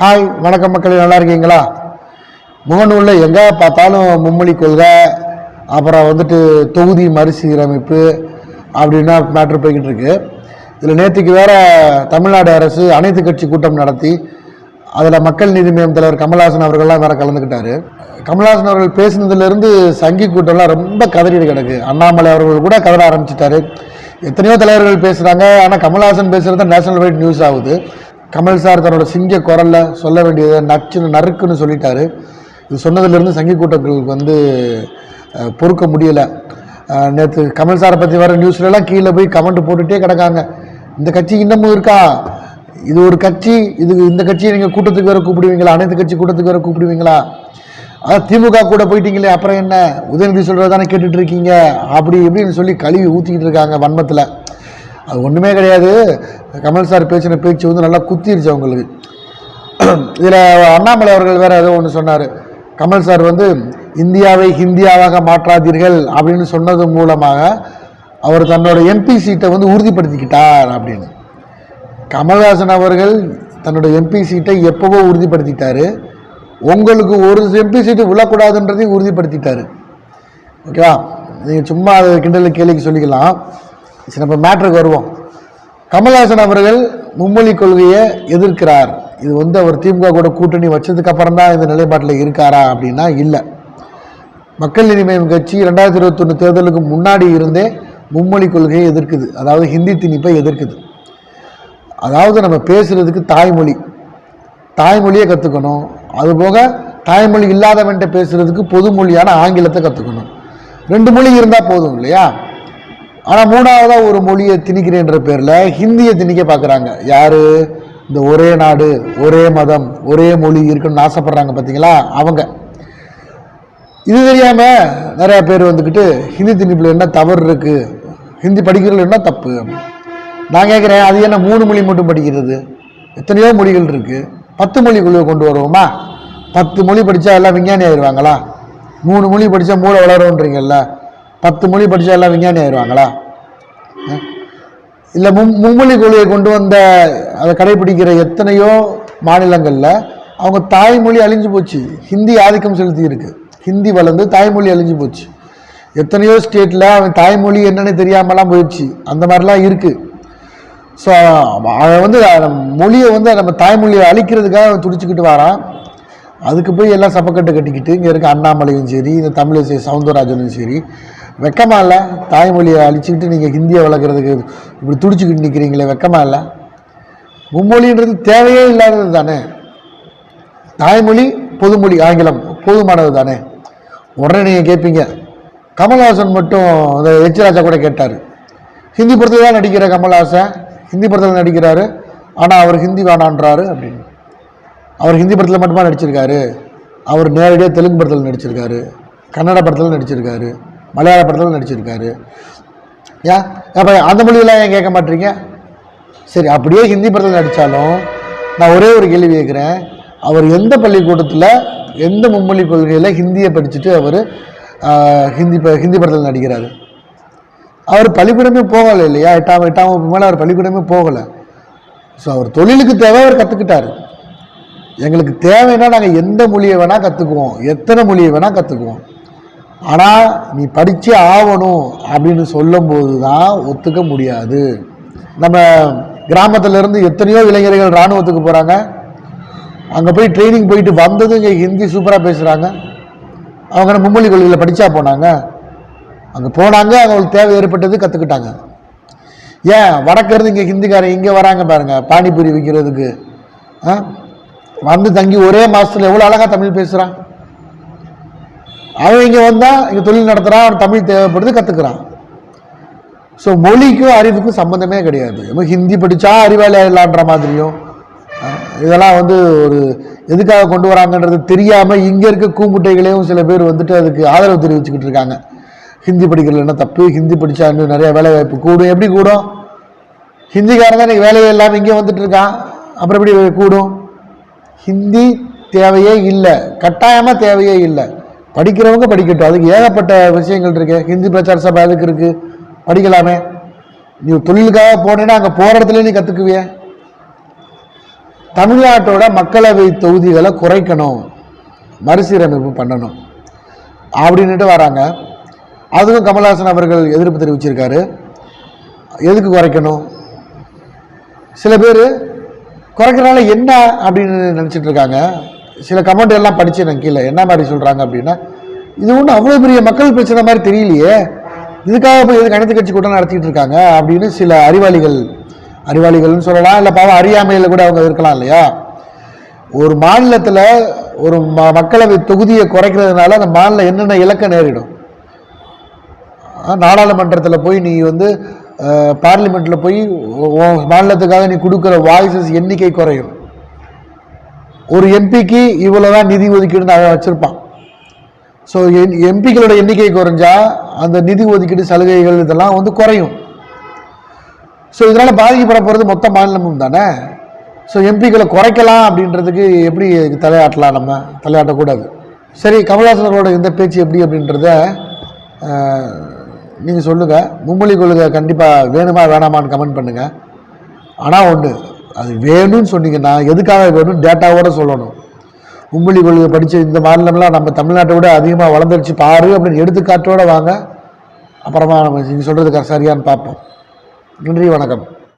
Hi வணக்கம் மக்களே நல்லா இருக்கீங்களா? முகநூலில் எங்கே பார்த்தாலும் மும்மொழி கொள்கை அப்புறம் வந்துட்டு தொகுதி மறுசீரமைப்பு அப்படின்னா மேட்ரு போய்கிட்டு இருக்கு. இதில் நேற்றுக்கு வேற தமிழ்நாடு அரசு அனைத்து கட்சி கூட்டம் நடத்தி அதில் மக்கள் நீதி மய்யம் தலைவர் கமல்ஹாசன் அவர்கள்லாம் வேற கலந்துக்கிட்டாரு. கமல்ஹாசன் அவர்கள் பேசினதுலேருந்து சங்கி கூட்டம்லாம் ரொம்ப கதறிட்டு கிடக்கு. அண்ணாமலை அவர்கள் கூட கதற ஆரம்பிச்சிட்டாரு. எத்தனையோ தலைவர்கள் பேசுகிறாங்க ஆனால் கமல்ஹாசன் பேசுகிறது நேஷனல் வைட் நியூஸ் ஆகுது. கமல் சார் தன்னோட சிங்க குரலில் சொல்ல வேண்டியதை நச்சுன்னு நறுக்குன்னு சொல்லிட்டாரு. இது சொன்னதுலேருந்து சங்கி கூட்டங்களுக்கு வந்து பொறுக்க முடியலை. நேற்று கமல் சாரை பற்றி வர நியூஸ்லலாம் கீழே போய் கமெண்ட் போட்டுகிட்டே கிடக்காங்க. இந்த கட்சி இன்னமும் இருக்கா? இது ஒரு கட்சி இது இந்த கட்சியை நீங்கள் கூட்டத்துக்கு வேறு கூப்பிடுவீங்களா? அனைத்து கட்சி கூட்டத்துக்கு வேறு கூப்பிடுவீங்களா? அதான் திமுக கூட போயிட்டீங்களே அப்புறம் என்ன? உதயநிதி சொல்கிறது தானே கேட்டுட்டு இருக்கீங்க? அப்படி இப்படின்னு சொல்லி கழுவி ஊற்றிக்கிட்டு இருக்காங்க வன்மத்தில். அது ஒன்றுமே கிடையாது. கமல் சார் பேசின பேச்சு வந்து நல்லா குத்திருச்சு அவங்களுக்கு. இதில் அண்ணாமலை அவர்கள் வேறு ஏதோ ஒன்று சொன்னார். கமல் சார் வந்து இந்தியாவை ஹிந்தியாவாக மாற்றாதீர்கள் அப்படின்னு சொன்னது மூலமாக அவர் தன்னோட எம்பி சீட்டை வந்து உறுதிப்படுத்திக்கிட்டார் அப்படின்னு. கமல்ஹாசன் அவர்கள் தன்னோட எம்பி சீட்டை எப்போவோ உறுதிப்படுத்திட்டார். உங்களுக்கு ஒரு எம்பி சீட்டு விழக்கூடாதுன்றதையும் உறுதிப்படுத்திட்டார். ஓகேவா? நீங்கள் சும்மா அது கிண்டல் கேள்விக்கு சொல்லிக்கலாம். சரி நம்ம மேட்ருக்கு வருவோம். கமல்ஹாசன் அவர்கள் மும்மொழி கொள்கையை எதிர்க்கிறார். இது வந்து அவர் திமுக கூட கூட்டணி வச்சதுக்கு அப்புறம் தான் இந்த நிலைப்பாட்டில் இருக்காரா அப்படின்னா இல்லை. மக்கள் நீதிமயம் கட்சி ரெண்டாயிரத்தி இருபத்தொன்று தேர்தலுக்கு முன்னாடி இருந்தே மும்மொழி கொள்கையை எதிர்க்குது. அதாவது ஹிந்தி திணிப்பை எதிர்க்குது. அதாவது நம்ம பேசுகிறதுக்கு தாய்மொழி. தாய்மொழியை கற்றுக்கணும் அதுபோக தாய்மொழி இல்லாதவன்ட்ட பேசுறதுக்கு பொதுமொழியான ஆங்கிலத்தை கற்றுக்கணும் ரெண்டு மொழி இருந்தால் போதும் இல்லையா? ஆனால் மூணாவதாக ஒரு மொழியை திணிக்கிறேன்ற பேரில் ஹிந்தியை திணிக்க பார்க்குறாங்க யார்? இந்த ஒரே நாடு ஒரே மதம் ஒரே மொழி இருக்குன்னு ஆசைப்படுறாங்க பார்த்தீங்களா அவங்க. இது தெரியாமல் நிறையா பேர் வந்துக்கிட்டு ஹிந்தி திணிப்பில் என்ன தவறு இருக்குது ஹிந்தி படிக்கிறதுல என்ன தப்பு? நான் கேட்குறேன் அது என்ன மூணு மொழி மட்டும் படிக்கிறது? எத்தனையோ மொழிகள் இருக்குது பத்து மொழிக்குள்ளே கொண்டு வருவோமா? பத்து மொழி படித்தா எல்லாம் விஞ்ஞானி ஆயிடுவாங்களா மூணு மொழி படித்தா மூளை வளரும்ன்றீங்கல்ல? பத்து மொழி படித்தா எல்லாம் விஞ்ஞானி ஆயிடுவாங்களா இல்லை மும் மும்மொழி கொள்கையை கொண்டு வந்த அதை கடைபிடிக்கிற எத்தனையோ மாநிலங்களில் அவங்க தாய்மொழி அழிஞ்சு போச்சு. ஹிந்தி ஆதிக்கம் செலுத்தி இருக்கு. ஹிந்தி வளர்ந்து தாய்மொழி அழிஞ்சு போச்சு. எத்தனையோ ஸ்டேட்டில் அவன் தாய்மொழி என்னன்னு தெரியாமலாம் போயிடுச்சு. அந்த மாதிரிலாம் இருக்குது ஸோ அவன் வந்து மொழியை வந்து நம்ம தாய்மொழியை அழிக்கிறதுக்காக அவன் துடிச்சுக்கிட்டு வரான். அதுக்கு போய் எல்லாம் சப்பக்கட்டு கட்டிக்கிட்டு இங்கே இருக்க அண்ணாமலையும் சரி இந்த தமிழிசை சவுந்தரராஜனும் சரி வெக்கமாக இல்லை? தாய்மொழியை அழிச்சுக்கிட்டு நீங்கள் ஹிந்தியை வளர்க்குறதுக்கு இப்படி துடிச்சுக்கிட்டு நிற்கிறீங்களே வெக்கமா இல்லை? மும்மொழின்றது தேவையே இல்லாதது தானே? தாய்மொழி பொதுமொழி ஆங்கிலம் போதுமானது தானே? உடனே நீங்கள் கேட்பீங்க கமல்ஹாசன் மட்டும் இந்த எச் ராஜா கூட கேட்டார். ஹிந்தி படத்தில் தான் நடிக்கிற கமல்ஹாசன் ஹிந்தி படத்தில் நடிக்கிறாரு. ஆனால் அவர் ஹிந்தி வேணான்றாரு அப்படின்னு. அவர் ஹிந்தி படத்தில் மட்டுமா நடிச்சிருக்காரு? அவர் நேரடியாக தெலுங்கு படத்தில் நடிச்சிருக்காரு. கன்னட படத்தில் நடிச்சிருக்காரு. மலையாள படத்தில் நடிச்சிருக்காரு. ஏன் அப்போ அந்த மொழியெல்லாம் ஏன் கேட்க மாட்டீங்க? சரி அப்படியே ஹிந்தி படத்தில் நடித்தாலும் நான் ஒரே ஒரு கேள்வி கேட்குறேன். அவர் எந்த பள்ளிக்கூடத்தில் எந்த மும்மொழி கொள்கையில் ஹிந்தியை படிச்சுட்டு அவர் ஹிந்தி ப ஹிந்தி படத்தில் நடிக்கிறார்? அவர் பள்ளிக்கூடமே போகலை இல்லையா? எட்டாம் எட்டாம் வகுப்பு மேலே அவர் பள்ளிக்கூடமே போகலை. ஸோ அவர் தொழிலுக்கு தேவை அவர் கற்றுக்கிட்டாரு எங்களுக்கு தேவைன்னா நாங்கள் எந்த மொழியை வேணால் கற்றுக்குவோம் எத்தனை மொழியை வேணால் கற்றுக்குவோம் ஆனால் நீ படித்தே ஆகணும் அப்படின்னு சொல்லும்போது தான் ஒத்துக்க முடியாது. நம்ம கிராமத்திலேருந்து எத்தனையோ இளைஞர்கள் இராணுவத்துக்கு போகிறாங்க அங்கே போய் ட்ரைனிங் போயிட்டு வந்ததும் இங்கே ஹிந்தி சூப்பராக பேசுகிறாங்க அவங்க மும்மொழி கொள்கையில் படித்தா போனாங்க. அங்கே போனாங்க அவங்களுக்கு தேவை ஏற்பட்டது கற்றுக்கிட்டாங்க ஏன்? வடக்கிருந்து இங்கே ஹிந்திக்காரன் இங்கே வராங்க பாருங்கள் பானிபூரி விற்கிறதுக்கு ஆ? வந்து தங்கி ஒரே மாதத்தில் எவ்வளோ அழகாக தமிழ் பேசுகிறான் அவன் இங்கே வந்தால் இங்கே தொழில் நடத்துகிறான் அவன் தமிழ் தேவைப்படுது கற்றுக்குறான் ஸோ மொழிக்கும் அறிவுக்கும் சம்மந்தமே கிடையாது. நம்ம ஹிந்தி படித்தா அறிவாளி ஆயிடலான்ற மாதிரியும் இதெல்லாம் வந்து ஒரு எதுக்காக கொண்டு வராங்கன்றது தெரியாமல் இங்கே இருக்க கூமுட்டைகளையும் சில பேர் வந்துட்டு அதுக்கு ஆதரவு தெரிவிச்சுக்கிட்டு இருக்காங்க. ஹிந்தி படிக்கிறது என்ன தப்பு? ஹிந்தி படித்தா இன்னும் நிறைய வேலை வாய்ப்பு கூடும். எப்படி கூடும்? ஹிந்திக்காரன் தான் இன்னைக்கு வேலையே இல்லாமல் இங்கே வந்துட்டு இருக்கான். அப்புறம் எப்படி கூடும்? ஹிந்தி தேவையே இல்லை. கட்டாயமாக தேவையே இல்லை. படிக்கிறவங்க படிக்கட்டும். அதுக்கு ஏகப்பட்ட விஷயங்கள் இருக்கு. ஹிந்தி பிரச்சார சபை அதுக்கு இருக்கு. படிக்கலாமே. நீ தொழிலுக்காக போனேன்னா அங்கே போகிற இடத்துல நீ கற்றுக்குவிய தமிழ்நாட்டோட மக்களவை தொகுதிகளை குறைக்கணும். மறுசீரமைப்பு பண்ணணும். அப்படின்னுட்டு வராங்க. அதுக்கும் கமல்ஹாசன் அவர்கள் எதிர்ப்பு தெரிவிச்சிருக்காரு. எதுக்கு குறைக்கணும்? சில பேர் குறைக்கிறனால என்ன அப்படின்னு நினச்சிட்டு இருக்காங்க. சில கமெண்ட் எல்லாம் படிச்சு நான் கீழே என்ன மாதிரி சொல்கிறாங்க அப்படின்னா இது ஒன்றும் அவ்வளோ பெரிய மக்கள் பிரச்சனை மாதிரி தெரியலையே. இதுக்காக போய் எதுக்கு அனைத்து கட்சி கூட்டம் நடத்திட்டு இருக்காங்க அப்படின்னு சில அறிவாளிகள் அறிவாளிகள்னு சொல்லலாம் இல்லை பாவம் அறியாமையில் கூட அவங்க இருக்கலாம் இல்லையா? ஒரு மாநிலத்தில் ஒரு ம மக்களவை தொகுதியை குறைக்கிறதுனால அந்த மாநிலம் என்னென்ன இலக்க நேரிடும்? நாடாளுமன்றத்தில் போய் நீ வந்து பார்லிமெண்ட்டில் போய் மாநிலத்துக்காக நீ கொடுக்குற வாய்ஸஸ் எண்ணிக்கை குறையும். ஒரு எம்பிக்கு இவ்வளோ தான் நிதி ஒதுக்கீடுன்னு அவன் வச்சுருப்பான். ஸோ என் எம்பிக்களோட எண்ணிக்கை குறைஞ்சா அந்த நிதி ஒதுக்கீடு சலுகைகள் இதெல்லாம் வந்து குறையும். ஸோ இதனால் பாதிக்கப்பட போகிறது மொத்த மாநிலமும் தானே? ஸோ எம்பிக்களை குறைக்கலாம் அப்படின்றதுக்கு எப்படி தலையாட்டலாம் நம்ம? தலையாட்டக்கூடாது. சரி கமல்ஹாசனர்களோட இந்த பேச்சு எப்படி அப்படின்றத நீங்கள் சொல்லுங்கள் மும்மொழி கொள்கை கண்டிப்பாக வேணுமா வேணாமான்னு கமெண்ட் பண்ணுங்கள் ஆனால் ஒன்று அது வேணும்னு சொன்னீங்கன்னா எதுக்காக வேணும் டேட்டாவோட சொல்லணும். மும்மொழி கொள்கை படித்த இந்த மாநிலம்லாம் நம்ம தமிழ்நாட்டை விட அதிகமாக வளர்ந்துருச்சு பாரு அப்படின்னு எடுத்துக்காட்டோட வாங்க. அப்புறமா நம்ம நீங்கள் சொல்கிறது சரியான்னு பார்ப்போம். நன்றி வணக்கம்.